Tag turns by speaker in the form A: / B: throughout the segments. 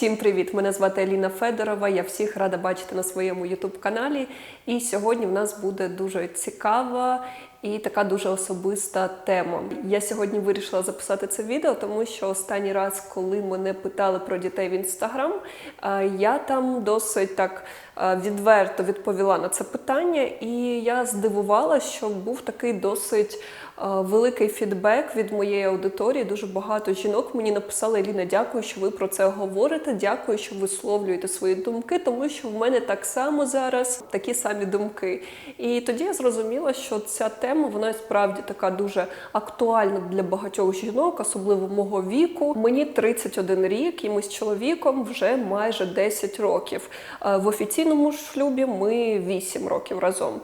A: Всім привіт! Мене звати Аліна Федорова. Я всіх рада бачити на своєму youtube каналі. І сьогодні в нас буде дуже цікава і така дуже особиста тема. Я сьогодні вирішила записати це відео, тому що останній раз, коли мене питали про дітей в інстаграм, е, я там досить так е, відверто відповіла на це питання, і я здивувалася, що був такий досить великий фідбек від моєї аудиторії. Дуже багато жінок мені написали Еліна, дякую, що ви про це говорите. Дякую, що висловлюєте свої думки, тому що в мене так само зараз такі самі думки. І тоді я зрозуміла, що ця тема вона справді така дуже актуальна для багатьох жінок, особливо мого віку. Мені 31 рік, і ми з чоловіком вже майже 10 років. Е, В офіційному шлюбі ми 8 років разом.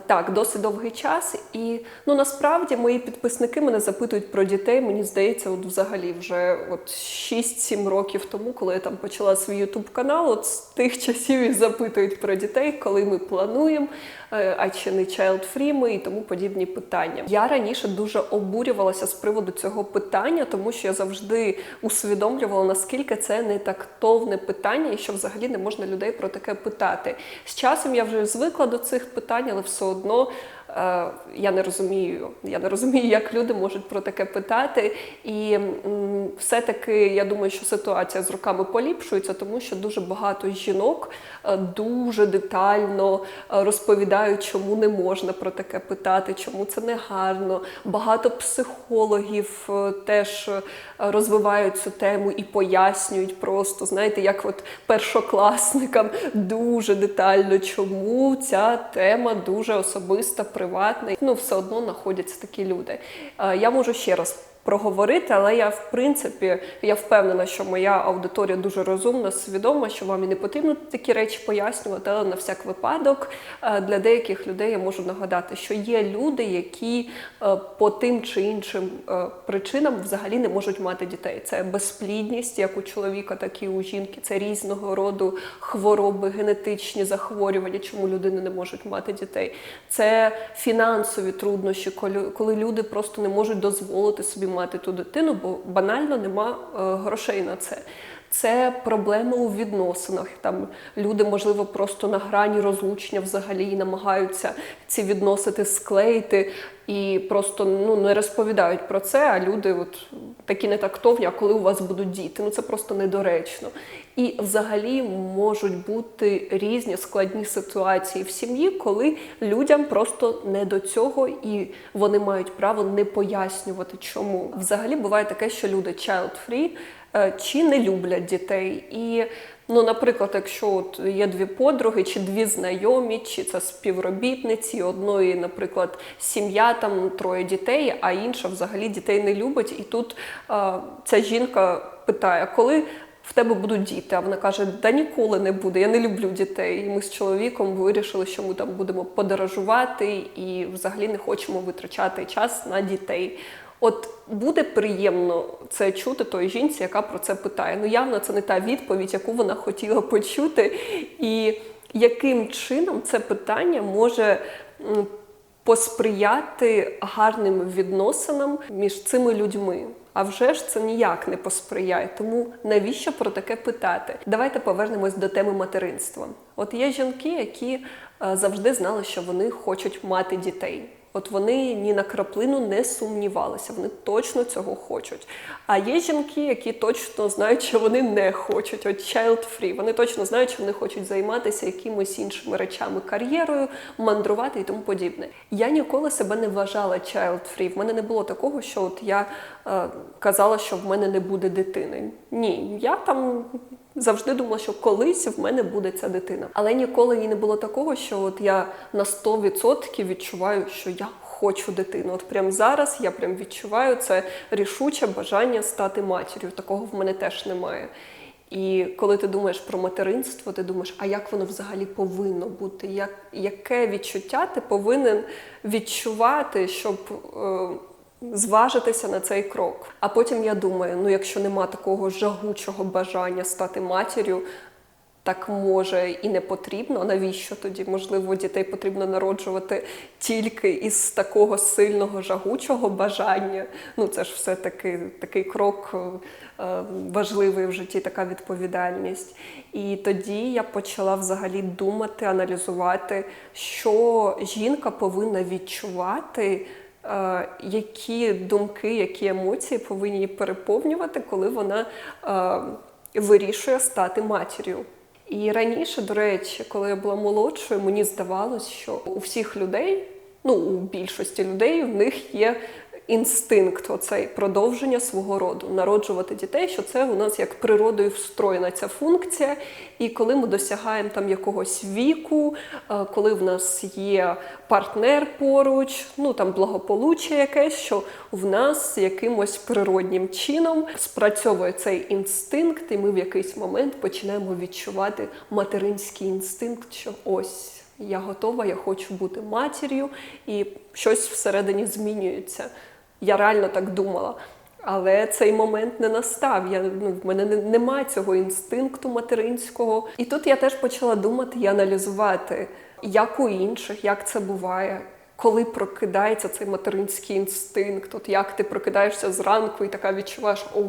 A: Так, досить довгий час, і ну насправді мої підписники мене запитують про дітей. Мені здається, от взагалі вже от 6-7 років тому, коли я там почала свій ютуб канал, от з тих часів і запитують про дітей, коли ми плануємо, е, а чи не child-free ми і тому подібні питання. Я раніше дуже обурювалася з приводу цього питання, тому що я завжди усвідомлювала, наскільки це не тактовне питання, і що взагалі не можна людей про таке питати. З часом я вже звикла до цих питань, але все одно. Е, Я не розумію, я не розумію, як люди можуть про таке питати. І все-таки я думаю, що ситуація з роками поліпшується, тому що дуже багато жінок е, дуже детально е, розповідають, чому не можна про таке питати, чому це не гарно. Багато психологів теж розвивають цю тему і пояснюють просто, знаєте, як от першокласникам дуже детально, чому ця тема дуже особиста, приватна. Ну, все одно знаходяться такі люди. Е, Я можу ще раз. Проговорити, але я в принципі я впевнена, що моя аудиторія дуже розумна, свідома, що вам і не потрібно такі речі пояснювати, але на всяк випадок е, для деяких людей я можу нагадати, що є люди, які е, по тим чи іншим е, причинам взагалі не можуть мати дітей. Це безплідність, як у чоловіка, так і у жінки. Це різного роду хвороби, генетичні захворювання, чому людини не можуть мати дітей. Це фінансові труднощі, коли- коли люди просто не можуть дозволити собі мати ту дитину, бо банально нема е, грошей на це. Це проблеми у відносинах. Там люди, можливо, просто на грані розлучення взагалі і намагаються ці відносити склеїти і просто ну не розповідають про це. А люди, от такі нетактовні, а коли у вас будуть діти, ну це просто недоречно. І взагалі можуть бути різні складні ситуації в сім'ї, коли людям просто не до цього, і вони мають право не пояснювати, чому. Взагалі буває таке, що люди child-free чи не люблять дітей. І, ну, наприклад, якщо от є дві подруги, чи дві знайомі, чи це співробітниці, одної, наприклад, сім'я, там троє дітей, а інша взагалі дітей не любить. І тут е, ця жінка питає, коли. В тебе будуть діти, а вона каже: да ніколи не буде, я не люблю дітей. І ми з чоловіком вирішили, що ми там будемо подорожувати і взагалі не хочемо витрачати час на дітей. От буде приємно це чути той жінці, яка про це питає. Ну явно це не та відповідь, яку вона хотіла почути. І яким чином це питання може посприяти гарним відносинам між цими людьми? А вже ж це ніяк не посприяє. Тому навіщо про таке питати? Давайте повернемось до теми материнства. От є жінки, які е, завжди знали, що вони хочуть мати дітей. От вони ні на краплину не сумнівалися, вони точно цього хочуть. А є жінки, які точно знають, що вони не хочуть. От child-free, вони точно знають, що вони хочуть займатися якимись іншими речами, кар'єрою, мандрувати і тому подібне. Я ніколи себе не вважала child-free. В мене не було такого, що от я е, казала, що в мене не буде дитини. Ні, я там завжди думала, що колись в мене буде ця дитина. Але ніколи і не було такого, що от я на 100% відчуваю, що я хочу дитину. От прямо зараз я прям відчуваю це рішуче бажання стати матір'ю. Такого в мене теж немає. І коли ти думаєш про материнство, ти думаєш, а як воно взагалі повинно бути? Як, яке відчуття ти повинен відчувати, щоб е, зважитися на цей крок? А потім я думаю: ну якщо нема такого жагучого бажання стати матір'ю, так може і не потрібно. Навіщо тоді? Можливо, дітей потрібно народжувати тільки із такого сильного жагучого бажання. Ну це ж все таки такий крок е, е, важливий в житті така відповідальність. І тоді я почала взагалі думати, аналізувати, що жінка повинна відчувати. Е, Які думки, які емоції повинні переповнювати, коли вона е, вирішує стати матір'ю? І раніше, до речі, коли я була молодшою, мені здавалось, що у всіх людей, ну у більшості людей, в них є інстинкт, оцей продовження свого роду, народжувати дітей, що це у нас як природою встроєна ця функція. І коли ми досягаємо там якогось віку, е, коли в нас є партнер поруч, ну там благополуччя якесь, що в нас якимось природнім чином спрацьовує цей інстинкт, і ми в якийсь момент починаємо відчувати материнський інстинкт, що ось. Я готова, я хочу бути матір'ю, і щось всередині змінюється. Я реально так думала. Але цей момент не настав. Я, ну, в мене не- немає цього інстинкту материнського. І тут я теж почала думати і аналізувати, як у інших, як це буває, коли прокидається цей материнський інстинкт. От як ти прокидаєшся зранку і така відчуваєш, о,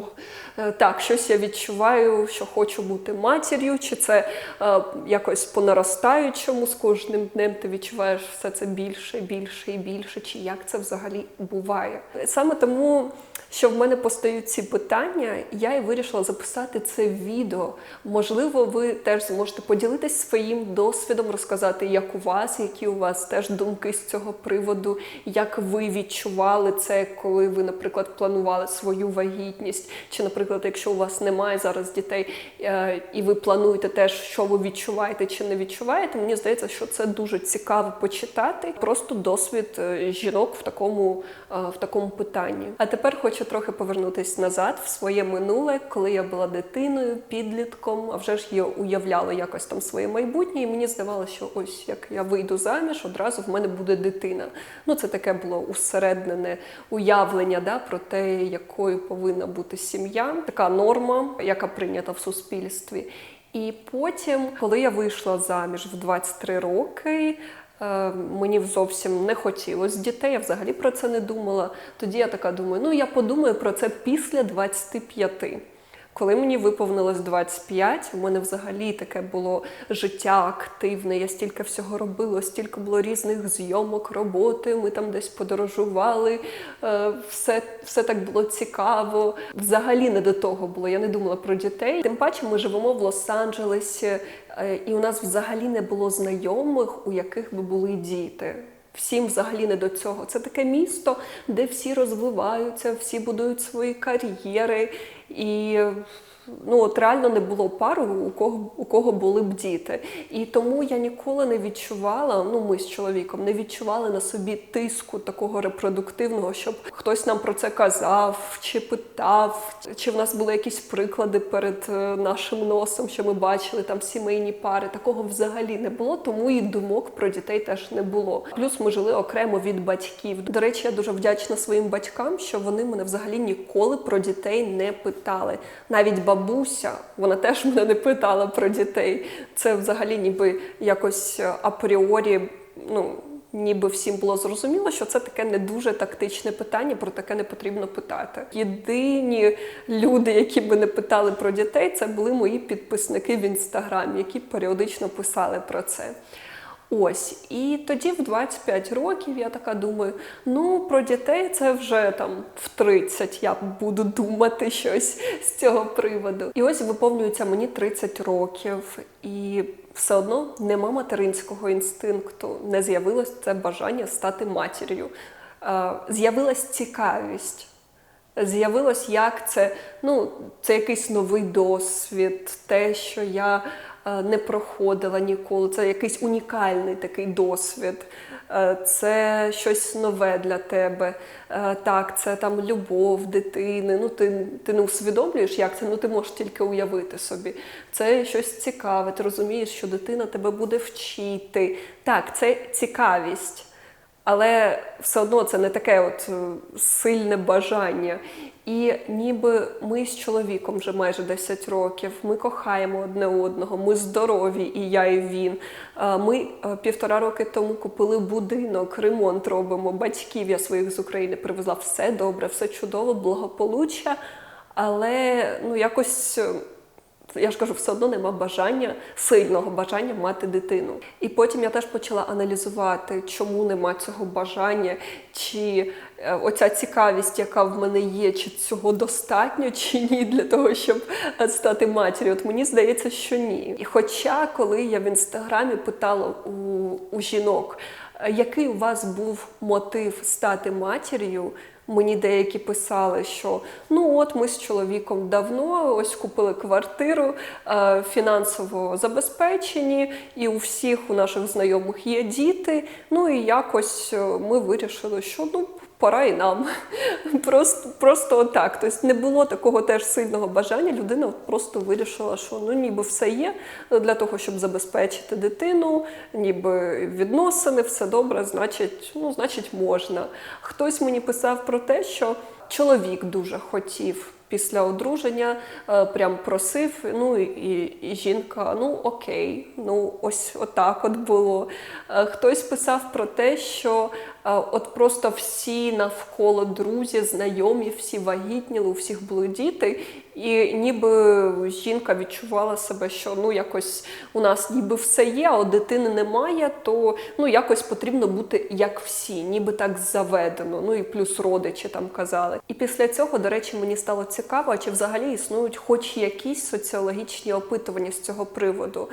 A: е, так, щось я відчуваю, що хочу бути матір'ю, чи це е, якось по наростаючому з кожним днем ти відчуваєш все це більше, більше і більше, чи як це взагалі буває. Саме тому. Що в мене постають ці питання, я і вирішила записати це відео. Можливо, ви теж зможете поділитись своїм досвідом, розказати, як у вас, які у вас теж думки з цього приводу, як ви відчували це, коли ви, наприклад, планували свою вагітність, чи, наприклад, якщо у вас немає зараз дітей, е, і ви плануєте теж, що ви відчуваєте чи не відчуваєте. Мені здається, що це дуже цікаво почитати. Просто досвід е, жінок в такому, е, в такому питанні. А тепер хочу трохи повернутися назад в своє минуле, коли я була дитиною, підлітком, а вже ж я уявляла якось там своє майбутнє, і мені здавалося, що ось як я вийду заміж, одразу в мене буде дитина. Ну це таке було усереднене уявлення да, про те, якою повинна бути сім'я, така норма, яка прийнята в суспільстві. І потім, коли я вийшла заміж в 23 роки. е, Мені зовсім не хотілося дітей, я взагалі про це не думала. Тоді я така думаю, ну я подумаю про це після 25. Коли мені виповнилось 25, у мене взагалі таке було життя активне. Я стільки всього робила, стільки було різних зйомок, роботи. Ми там десь подорожували. е, Все, все так було цікаво. Взагалі не до того було. Я не думала про дітей. Тим паче, ми живемо в Лос-Анджелесі, е, і у нас взагалі не було знайомих, у яких би були діти. Всім взагалі не до цього. Це таке місто, де всі розвиваються, всі будують свої кар'єри. І ну, от реально не було пару, у кого, у кого були б діти. І тому я ніколи не відчувала, ну ми з чоловіком не відчували на собі тиску такого репродуктивного, щоб хтось нам про це казав, чи питав, чи в нас були якісь приклади перед е, нашим носом, що ми бачили там сімейні пари. Такого взагалі не було, тому і думок про дітей теж не було. Плюс ми жили окремо від батьків. До речі, я дуже вдячна своїм батькам, що вони мене взагалі ніколи про дітей не питали. Навіть бабуся, вона теж мене не питала про дітей. Це взагалі ніби якось апріорі, ну. Ніби всім було зрозуміло, що це таке не дуже тактичне питання, про таке не потрібно питати. Єдині люди, які би не питали про дітей, це були мої підписники в інстаграмі, які періодично писали про це. Ось, і тоді в 25 років я така думаю: ну про дітей це вже там в 30 я буду думати щось з цього приводу. І ось виповнюється мені 30 років, і все одно нема материнського інстинкту, не з'явилось це бажання стати матір'ю. З'явилась цікавість. З'явилось, як це, ну, це якийсь новий досвід, те, що я не проходила ніколи. Це якийсь унікальний такий досвід. Е, Це щось нове для тебе. Е, Так, це там любов дитини. Ну, ти, ти не усвідомлюєш, як це, ну ти можеш тільки уявити собі. Це щось цікаве, ти розумієш, що дитина тебе буде вчити. Так, це цікавість. Але все одно це не таке от е, сильне бажання. І ніби ми з чоловіком вже майже 10 років, ми кохаємо одне одного, ми здорові, і я, і він. Е, Ми е, півтора роки тому купили будинок, ремонт робимо, батьків я своїх з України привезла. Все добре, все чудово, благополуччя. Але ну якось. Я ж кажу, все одно нема бажання, сильного бажання мати дитину. І потім я теж почала аналізувати, чому нема цього бажання, чи е, оця цікавість, яка в мене є, чи цього достатньо, чи ні, для того, щоб е, стати матір'ю. От мені здається, що ні. І хоча, коли я в інстаграмі питала у, у жінок, е, який у вас був мотив стати матір'ю, Мені деякі писали, що ну от ми з чоловіком давно ось купили квартиру, е, фінансово забезпечені, і у всіх у наших знайомих є діти. Ну і якось е, ми вирішили, що ну. Пора і нам. Просто, просто отак. Тобто не було такого теж сильного бажання. Людина просто вирішила, що ну ніби все є для того, щоб забезпечити дитину, ніби відносини, все добре, значить, ну, значить, можна. Хтось мені писав про те, що чоловік дуже хотів. Після одруження е, прям просив, ну і, і, жінка, ну окей, ну ось отак от було. Е, Хтось писав про те, що от просто всі навколо друзі, знайомі, всі вагітніли, у всіх були діти, і ніби жінка відчувала себе, що ну якось у нас ніби все є, а от дитини немає, то ну якось потрібно бути як всі, ніби так заведено. Ну і плюс родичі там казали. І після цього, до речі, мені стало цікаво, чи взагалі існують хоч якісь соціологічні опитування з цього приводу,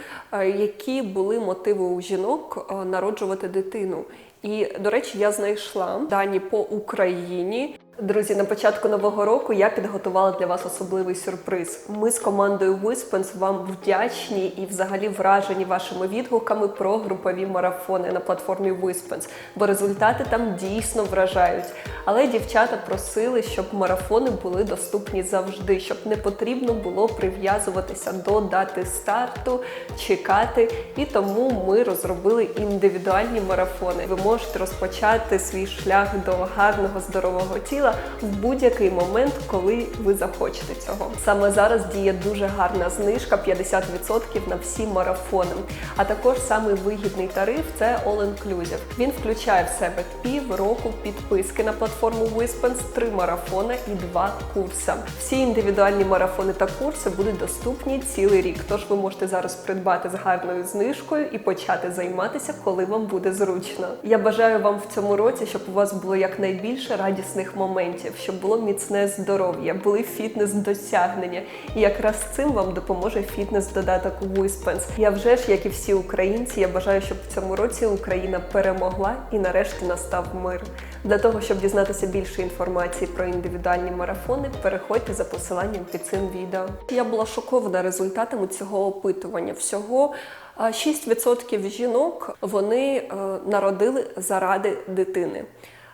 A: які були мотиви у жінок народжувати дитину. І, до речі, я знайшла дані по Україні. Друзі, на початку нового року я підготувала для вас особливий сюрприз. Ми з командою Виспенс вам вдячні і взагалі вражені вашими відгуками про групові марафони на платформі Виспенс, бо результати там дійсно вражають. Але дівчата просили, щоб марафони були доступні завжди, щоб не потрібно було прив'язуватися до дати старту, чекати. І тому ми розробили індивідуальні марафони. Ви можете розпочати свій шлях до гарного здорового тіла в будь-який момент, коли ви захочете цього. Саме зараз діє дуже гарна знижка 50% на всі марафони. А також самий вигідний тариф це All Inclusive. Він включає в себе пів року підписки на платформу Wispens, три марафони і два курси. Всі індивідуальні марафони та курси будуть доступні цілий рік. Тож ви можете зараз придбати з гарною знижкою і почати займатися, коли вам буде зручно. Я бажаю вам в цьому році, щоб у вас було якнайбільше радісних моментів, щоб було міцне здоров'я, були фітнес-досягнення. І якраз цим вам допоможе фітнес-додаток Wispens. Я вже ж, як і всі українці, я бажаю, щоб в цьому році Україна перемогла і нарешті настав мир. Для того, щоб дізнатися більше інформації про індивідуальні марафони, переходьте за посиланням під цим відео. Я була шокована результатами цього опитування. Всього 6% жінок вони е, народили заради дитини.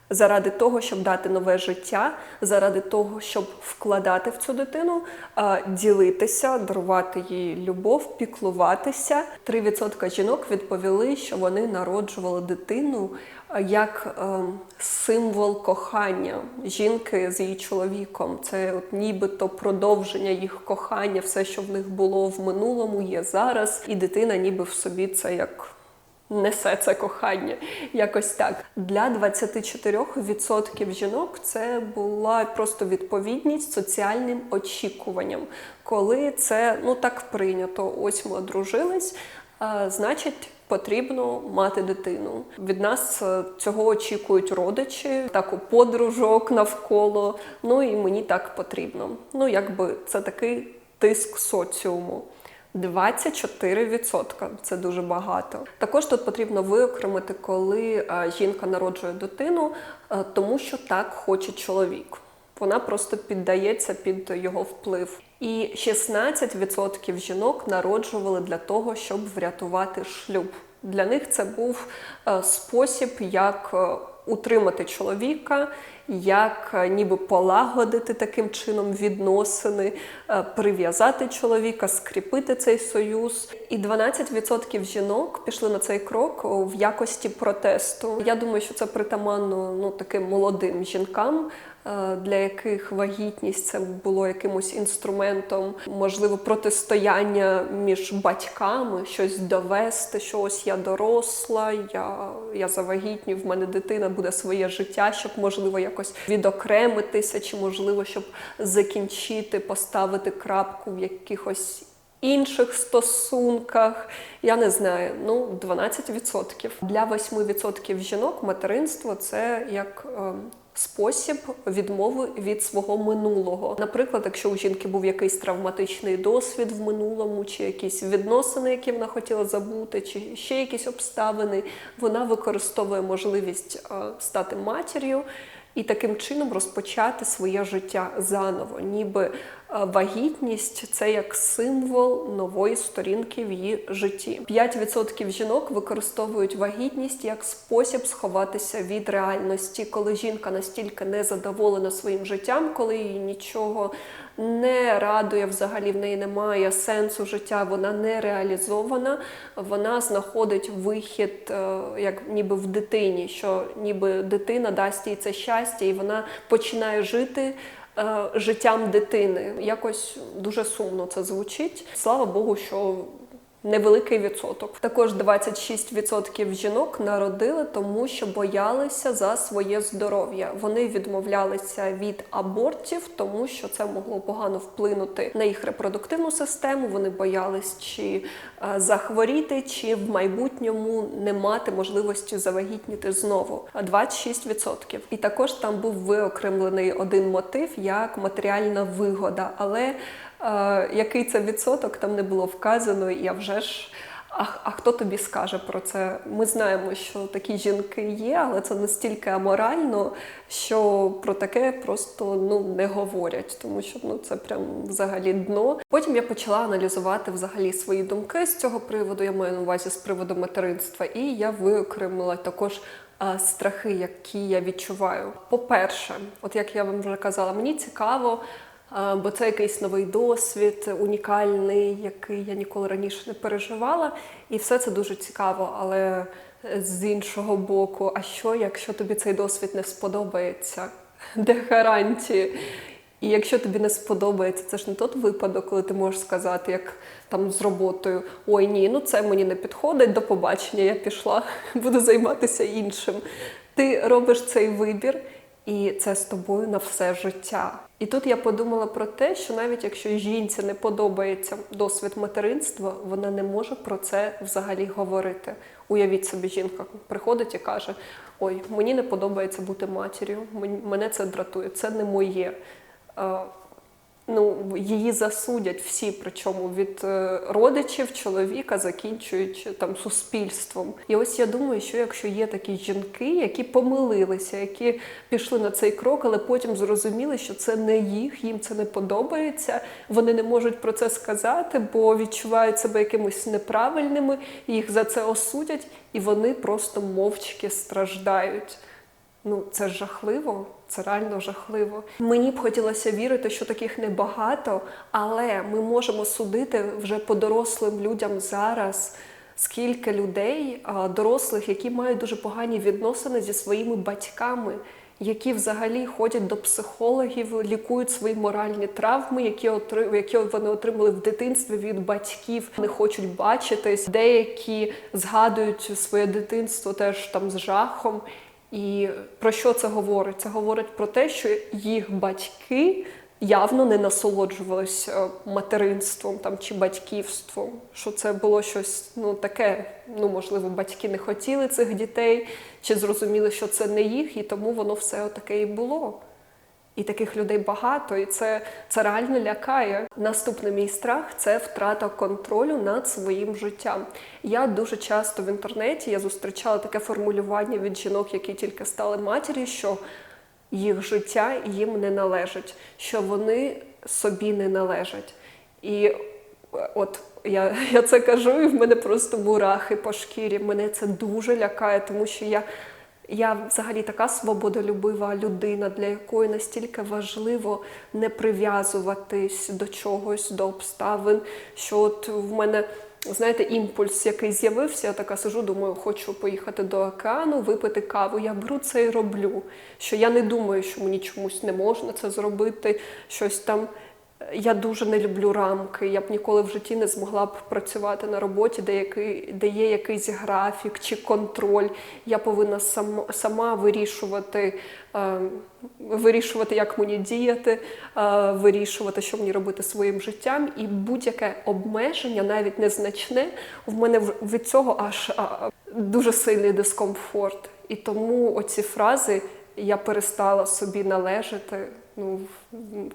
A: Заради того, щоб дати нове життя, заради того, щоб вкладати в цю дитину, ділитися, дарувати їй любов, піклуватися. 3% жінок відповіли, що вони народжували дитину як символ кохання жінки з її чоловіком. Це от нібито продовження їх кохання, все, що в них було в минулому, є зараз, і дитина ніби в собі це як. Несе це кохання, якось так. Для 24% жінок це була просто відповідність соціальним очікуванням, коли це ну так прийнято. Ось ми одружились, а, значить. Потрібно мати дитину. Від нас е, цього очікують родичі, так у подружок навколо. Ну і мені так потрібно. Ну, якби це такий тиск соціуму. 24% це дуже багато. Також тут потрібно виокремити, коли е, жінка народжує дитину, е, тому що так хоче чоловік. Вона просто піддається під його вплив. І 16% жінок народжували для того, щоб врятувати шлюб. Для них це був е, спосіб, як утримати чоловіка, як е, ніби полагодити таким чином відносини, е, прив'язати чоловіка, скріпити цей союз. І 12% жінок пішли на цей крок в якості протесту. Я думаю, що це притаманно ну таким молодим жінкам. Е, для яких вагітність це було якимось інструментом, можливо, протистояння між батьками, щось довести, що ось я доросла, я, я завагітню, в мене дитина буде своє життя, щоб можливо якось відокремитися, чи можливо, щоб закінчити, поставити крапку в якихось інших стосунках. Я не знаю, ну 12%. Для 8% жінок материнство це як. Спосіб відмови від свого минулого. Наприклад, якщо у жінки був якийсь травматичний досвід в минулому, чи якісь відносини, які вона хотіла забути, чи ще якісь обставини, вона використовує можливість е, стати матір'ю і таким чином розпочати своє життя заново, ніби вагітність це як символ нової сторінки в її житті. 5% жінок використовують вагітність як спосіб сховатися від реальності, коли жінка настільки незадоволена своїм життям, коли їй нічого не радує, взагалі в неї немає сенсу життя, вона не реалізована. Вона знаходить вихід, е, як ніби в дитині, що ніби дитина дасть їй це щастя, і вона починає жити. Е, Життям дитини якось дуже сумно це звучить. Слава Богу, що невеликий відсоток. Також 26% жінок народили, тому що боялися за своє здоров'я. Вони відмовлялися від абортів, тому що це могло погано вплинути на їх репродуктивну систему. Вони боялись чи е, захворіти, чи в майбутньому не мати можливості завагітніти знову. А 26%. І також там був виокремлений один мотив як матеріальна вигода, але який це відсоток, там не було вказано, і а вже ж. А, а хто тобі скаже про це? Ми знаємо, що такі жінки є, але це настільки аморально, що про таке просто ну не говорять, тому що ну це прям взагалі дно. Потім я почала аналізувати взагалі свої думки з цього приводу. Я маю на увазі з приводу материнства, і я виокремила також. Страхи, які я відчуваю. По-перше, от як я вам вже казала, мені цікаво, бо це якийсь новий досвід, унікальний, який я ніколи раніше не переживала. І все це дуже цікаво. Але з іншого боку, а що, якщо тобі цей досвід не сподобається? Де гарантії? І якщо тобі не сподобається, це ж не той випадок, коли ти можеш сказати, як там з роботою: ой, ні, ну це мені не підходить, до побачення, я пішла, буду займатися іншим. Ти робиш цей вибір, і це з тобою на все життя. І тут я подумала про те, що навіть якщо жінці не подобається досвід материнства, вона не може про це взагалі говорити. Уявіть собі, жінка приходить і каже: Ой, мені не подобається бути матір'ю, мене це дратує, це не моє. Ну, її засудять всі, причому від е, родичів, чоловіка, закінчуючи там суспільством. І ось я думаю, що якщо є такі жінки, які помилилися, які пішли на цей крок, але потім зрозуміли, що це не їх, їм це не подобається. Вони не можуть про це сказати, бо відчувають себе якимось неправильними, їх за це осудять, і вони просто мовчки страждають. Ну, це жахливо, це реально жахливо. Мені б хотілося вірити, що таких небагато, але ми можемо судити вже по дорослим людям зараз. Скільки людей, дорослих, які мають дуже погані відносини зі своїми батьками, які взагалі ходять до психологів, лікують свої моральні травми, які отри- які вони отримали в дитинстві від батьків, не хочуть бачитись. Деякі згадують своє дитинство теж там з жахом. І про що це говорить? Це говорить про те, що їх батьки явно не насолоджувалися материнством там чи батьківством. Що це було щось ну таке. Ну можливо, батьки не хотіли цих дітей, чи зрозуміли, що це не їх, і тому воно все таке і було. І таких людей багато, і це, це реально лякає. Наступний мій страх це втрата контролю над своїм життям. Я дуже часто в інтернеті я зустрічала таке формулювання від жінок, які тільки стали матір'ю, що їх життя їм не належить, що вони собі не належать. І от я, я це кажу, і в мене просто мурахи по шкірі. Мене це дуже лякає, тому що я. Я взагалі така свободолюбива людина, для якої настільки важливо не прив'язуватись до чогось, до обставин. Що от в мене знаєте, імпульс, який з'явився. Я така сижу, думаю, хочу поїхати до океану, випити каву. Я беру це і роблю. Що я не думаю, що мені чомусь не можна це зробити, щось там. Я дуже не люблю рамки. Я б ніколи в житті не змогла б працювати на роботі, де, який, де є якийсь графік чи контроль. Я повинна сам, сама вирішувати, е, вирішувати, як мені діяти, е, вирішувати, що мені робити своїм життям. І будь-яке обмеження, навіть незначне, в мене від цього аж а, дуже сильний дискомфорт. І тому оці фрази я перестала собі належати. Ну,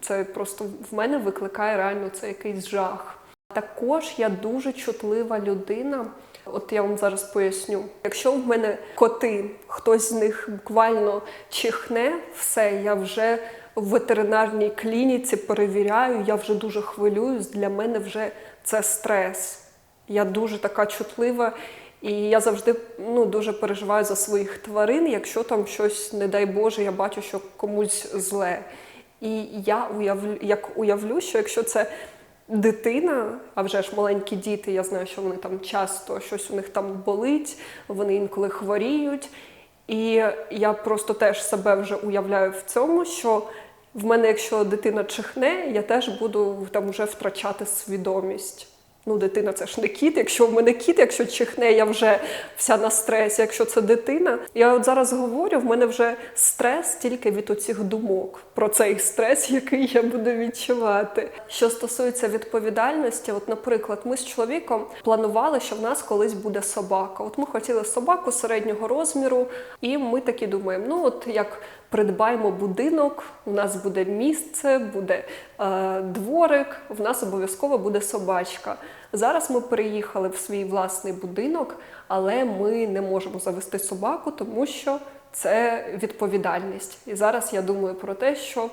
A: це просто в мене викликає реально це якийсь жах. Також я дуже чутлива людина. От я вам зараз поясню. Якщо в мене коти, хтось з них буквально чихне, все, я вже в ветеринарній клініці перевіряю, я вже дуже хвилююсь. Для мене вже це стрес. Я дуже така чутлива, і я завжди ну, дуже переживаю за своїх тварин, якщо там щось, не дай Боже, я бачу, що комусь зле. І я уявлю, як уявлю, що якщо це дитина, а вже ж маленькі діти, я знаю, що вони там часто щось у них там болить, вони інколи хворіють. І я просто теж себе вже уявляю в цьому, що в мене, якщо дитина чихне, я теж буду там вже втрачати свідомість. Ну, дитина це ж не кіт. Якщо в мене кіт, якщо чихне, я вже вся на стресі. Якщо це дитина, я от зараз говорю, в мене вже стрес тільки від оцих думок про цей стрес, який я буду відчувати. Що стосується відповідальності, от, наприклад, ми з чоловіком планували, що в нас колись буде собака. От ми хотіли собаку середнього розміру, і ми такі думаємо: ну от як придбаємо будинок, у нас буде місце, буде е, дворик, в нас обов'язково буде собачка. Зараз ми переїхали в свій власний будинок, але ми не можемо завести собаку, тому що це відповідальність. І зараз я думаю про те, що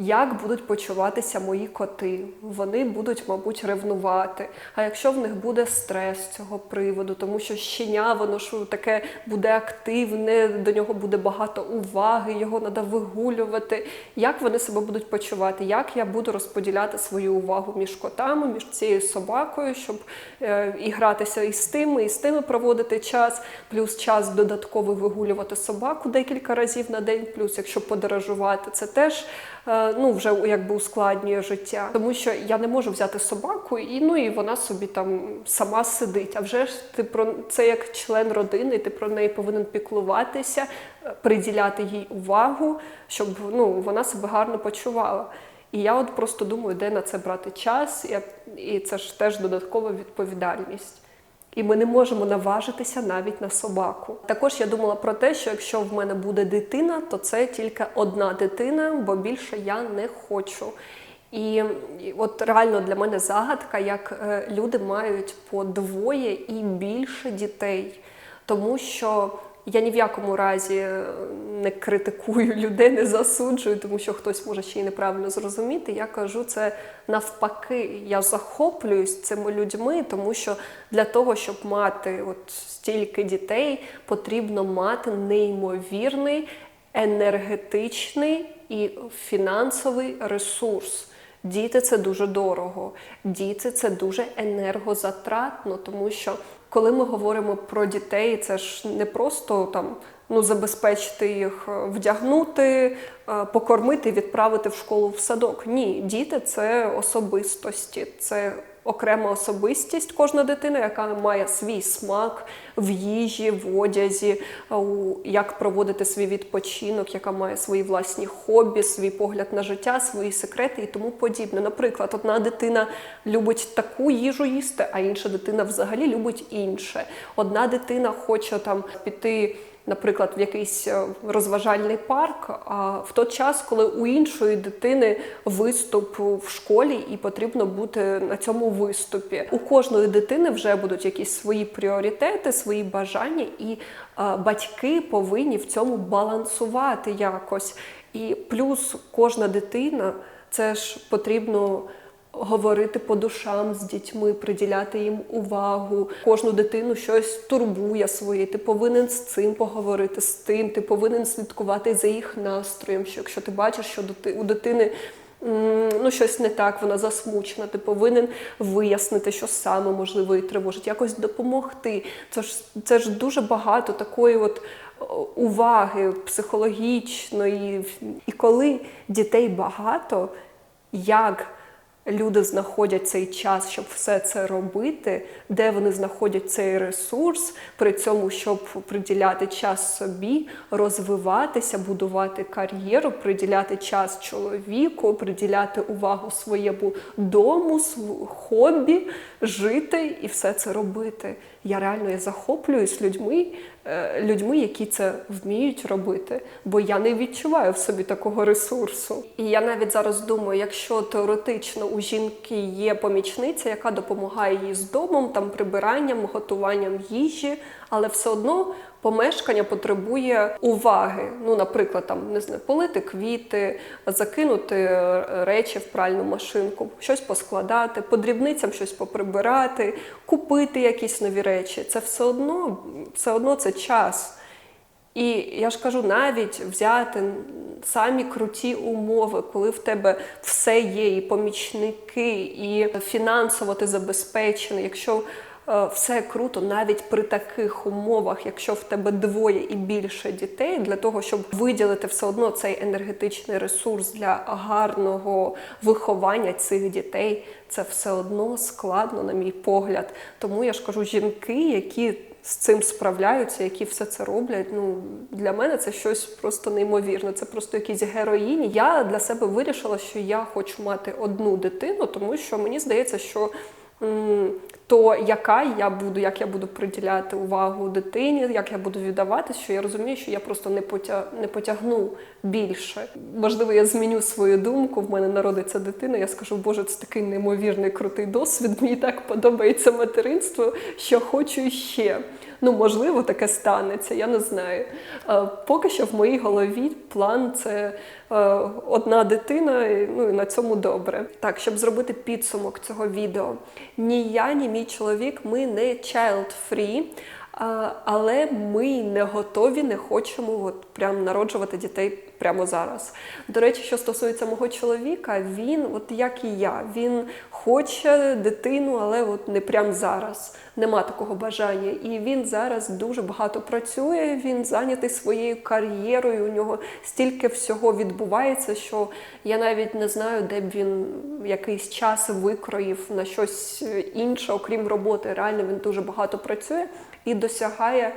A: як будуть почуватися мої коти. Вони будуть, мабуть, ревнувати. А якщо в них буде стрес цього приводу, тому що щеня, воно ж таке буде активне, до нього буде багато уваги, його треба вигулювати. Як вони себе будуть почувати? Як я буду розподіляти свою увагу між котами, між цією собакою, щоб е, і гратися і з тими, і з тими проводити час, плюс час додатковий вигулювати собаку декілька разів на день, плюс якщо подорожувати, це теж ну, вже якби ускладнює життя. Тому що я не можу взяти собаку, і ну і вона собі там сама сидить. А вже ж ти про це як член родини, ти про неї повинен піклуватися, е, приділяти їй увагу, щоб ну, вона себе гарно почувала. І я от просто думаю, де на це брати час, і це ж теж додаткова відповідальність. І ми не можемо наважитися навіть на собаку. Також я думала про те, що якщо в мене буде дитина, то це тільки одна дитина, бо більше я не хочу. І от реально для мене загадка, як е, люди мають по двоє і більше дітей, тому що я ні в якому разі е, не критикую людей, не засуджую, тому що хтось може ще й неправильно зрозуміти. Я кажу це навпаки. Я захоплююсь цими людьми, тому що для того, щоб мати от стільки дітей, потрібно мати неймовірний енергетичний і фінансовий ресурс. Діти це дуже дорого, діти це дуже енергозатратно, тому що коли ми говоримо про дітей, це ж не просто там ну забезпечити їх, е, вдягнути, е, покормити, відправити в школу в садок. Ні, діти це особистості, це окрема особистість, кожна дитина, яка має свій смак в їжі, в одязі, як проводити свій відпочинок, яка має свої власні хобі, свій погляд на життя, свої секрети і тому подібне. Наприклад, одна дитина любить таку їжу їсти, а інша дитина взагалі любить інше. Одна дитина хоче там піти. Наприклад, в якийсь е, розважальний парк, а в той час, коли у іншої дитини виступ в школі і потрібно бути на цьому виступі. У кожної дитини вже будуть якісь свої пріоритети, свої бажання, і е, батьки повинні в цьому балансувати якось. І плюс кожна дитина це ж потрібно говорити по душам з дітьми, приділяти їм увагу. Кожну дитину щось турбує своє. Ти повинен з цим поговорити, з тим. Ти повинен слідкувати за їх настроєм. Що якщо ти бачиш, що у дитини ну, щось не так, вона засмучена, ти повинен вияснити, що саме можливо її тривожить, якось допомогти. Це ж це ж дуже багато такої от уваги психологічної. І коли дітей багато, як люди знаходять цей час, щоб все це робити, де вони знаходять цей ресурс, при цьому, щоб приділяти час собі, розвиватися, будувати кар'єру, приділяти час чоловіку, приділяти увагу своєму дому, хобі, жити і все це робити. Я реально я захоплююсь людьми, е, людьми, які це вміють робити, бо я не відчуваю в собі такого ресурсу. І я навіть зараз думаю, якщо теоретично у жінки є помічниця, яка допомагає їй з домом, там прибиранням, готуванням їжі, але все одно помешкання потребує уваги. Ну, наприклад, там не знаю, полити квіти, закинути е, речі в пральну машинку, щось поскладати, по дрібницям щось поприбирати, купити якісь нові речі. Це все одно, все одно це час. І я ж кажу, навіть взяти самі круті умови, коли в тебе все є, і помічники, і фінансово ти забезпечений. Якщо все круто, навіть при таких умовах, якщо в тебе двоє і більше дітей, для того, щоб виділити все одно цей енергетичний ресурс для гарного виховання цих дітей, це все одно складно, на мій погляд. Тому я ж кажу, жінки, які з цим справляються, які все це роблять. Ну для мене це щось просто неймовірне. Це просто якісь героїні. Я для себе вирішила, що я хочу мати одну дитину, тому що мені здається, що то яка я буду, як я буду приділяти увагу дитині, як я буду віддавати, що я розумію, що я просто не потя... не потягну більше. Можливо, я зміню свою думку. В мене народиться дитина. Я скажу, боже, це такий неймовірний крутий досвід. Мені так подобається материнство, що хочу ще. Ну, можливо, таке станеться, я не знаю. Е, Поки що в моїй голові план це е, одна дитина, ну і на цьому добре. Так, щоб зробити підсумок цього відео, ні я, ні мій чоловік, ми не child-free, але ми не готові, не хочемо от прям народжувати дітей прямо зараз. До речі, що стосується мого чоловіка, він, от як і я, він хоче дитину, але от не прямо зараз. Нема такого бажання. І він зараз дуже багато працює. Він зайнятий своєю кар'єрою. У нього стільки всього відбувається, що я навіть не знаю, де б він якийсь час викроїв на щось інше, окрім роботи. Реально він дуже багато працює і досягає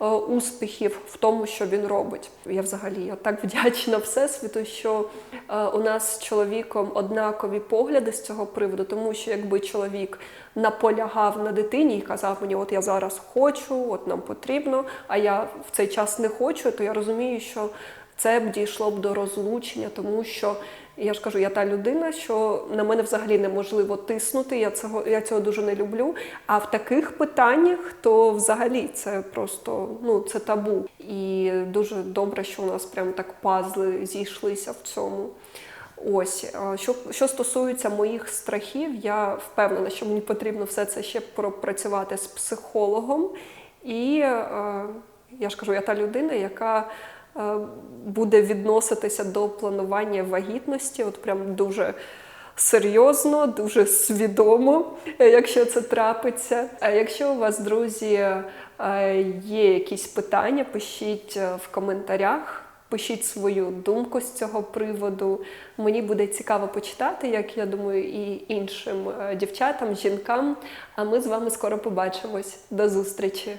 A: е, успіхів в тому, що він робить. Я взагалі я так вдячна Всесвіту, що е, у нас з чоловіком однакові погляди з цього приводу, тому що якби чоловік наполягав на дитині і казав мені, от я зараз хочу, от нам потрібно, а я в цей час не хочу, то я розумію, що це б дійшло б до розлучення, тому що я ж кажу, я та людина, що на мене взагалі неможливо тиснути. Я цього я цього дуже не люблю. А в таких питаннях то взагалі це просто ну це табу. І дуже добре, що у нас прям так пазли зійшлися в цьому. Ось що, що стосується моїх страхів, я впевнена, що мені потрібно все це ще пропрацювати з психологом. І е, я ж кажу, я та людина, яка е, буде відноситися до планування вагітності, от прям дуже серйозно, дуже свідомо, е, якщо це трапиться. А якщо у вас, друзі, е, є якісь питання, пишіть е, в коментарях. Пишіть свою думку з цього приводу. Мені буде цікаво почитати, як я думаю, і іншим е, дівчатам, жінкам. А ми з вами скоро побачимось. До зустрічі!